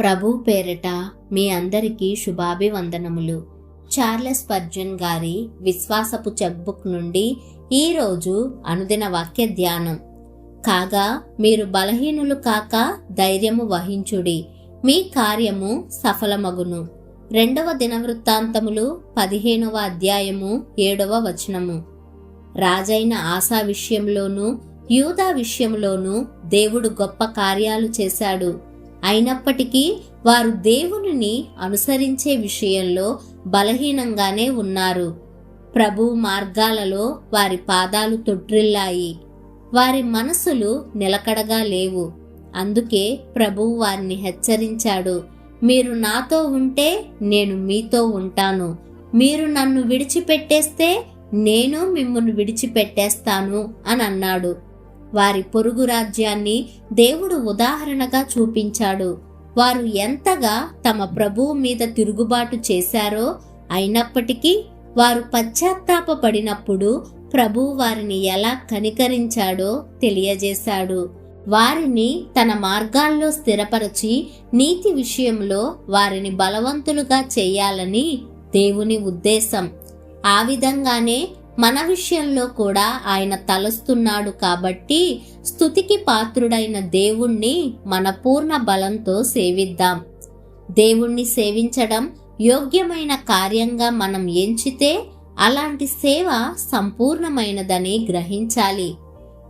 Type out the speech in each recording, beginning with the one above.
ప్రభు పేరిట మీ అందరికీ శుభాభివందనములు. చార్లెస్ పర్జన్ గారి విశ్వాసపు చెక్బుక్ నుండి ఈరోజు అనుదిన వాక్య ధ్యానం. కాగా మీరు బలహీనులు కాక ధైర్యము వహించుడి. మీ కార్యము సఫలమగును. రెండవ దినవృత్తాంతములు పదిహేనవ అధ్యాయము ఏడవ వచనము. రాజైన ఆశా విషయంలోనూ యూదా విషయంలోనూ దేవుడు గొప్ప కార్యాలు చేశాడు. అయినప్పటికీ వారు దేవునిని అనుసరించే విషయంలో బలహీనంగానే ఉన్నారు. ప్రభు మార్గాలలో వారి పాదాలు తొట్రిల్లాయి. వారి మనసులు నిలకడగా లేవు. అందుకే ప్రభువు వారిని హెచ్చరించాడు. మీరు నాతో ఉంటే నేను మీతో ఉంటాను. మీరు నన్ను విడిచిపెట్టేస్తే నేను మిమ్మల్ని విడిచిపెట్టేస్తాను అని అన్నాడు. వారి పొరుగు రాజ్యాన్ని దేవుడు ఉదాహరణగా చూపించాడు. వారు ఎంతగా తమ ప్రభువు మీద తిరుగుబాటు చేశారో అయినప్పటికీ వారు పశ్చాత్తాపపడినప్పుడు ప్రభు వారిని ఎలా కనికరించాడో తెలియజేశాడు. వారిని తన మార్గాల్లో స్థిరపరచి నీతి విషయంలో వారిని బలవంతులుగా చేయాలని దేవుని ఉద్దేశం. ఆ విధంగానే మన విషయంలో కూడా ఆయన తలస్తున్నాడు కాబట్టి స్థుతికి పాత్రుడైన దేవుణ్ణి మన పూర్ణ బలంతో సేవిద్దాం. దేవుణ్ణి సేవించడం యోగ్యమైన కార్యంగా మనం ఎంచితే అలాంటి సేవ సంపూర్ణమైనదని గ్రహించాలి.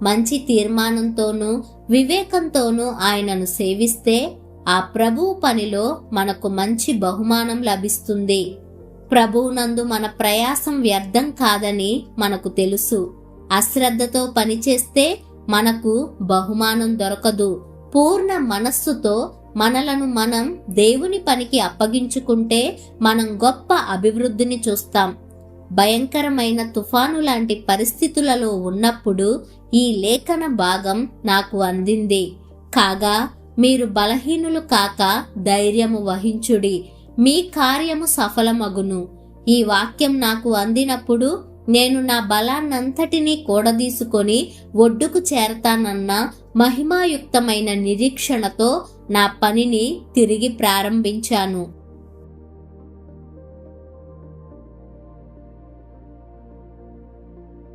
మంచి తీర్మానంతోనూ వివేకంతోనూ ఆయనను సేవిస్తే ఆ ప్రభువు పనిలో మనకు మంచి బహుమానం లభిస్తుంది. ప్రభువునందు మన ప్రయాసం వ్యర్థం కాదని మనకు తెలుసు. అశ్రద్ధతో పనిచేస్తే మనకు బహుమానం దొరకదు. పూర్ణ మనస్సుతో మనలను మనం దేవుని పనికి అప్పగించుకుంటే మనం గొప్ప అభివృద్ధిని చూస్తాం. భయంకరమైన తుఫాను లాంటి పరిస్థితులలో ఉన్నప్పుడు ఈ లేఖన భాగం నాకు అందింది. కాగా మీరు బలహీనులు కాక ధైర్యము వహించుడి. మీ కార్యము సఫలమగును. ఈ వాక్యం నాకు అందినప్పుడు నేను నా బలాన్నంతటినీ కూడదీసుకొని ఒడ్డుకు చేరతానన్న మహిమాయుక్తమైన నిరీక్షణతో నా పనిని తిరిగి ప్రారంభించాను.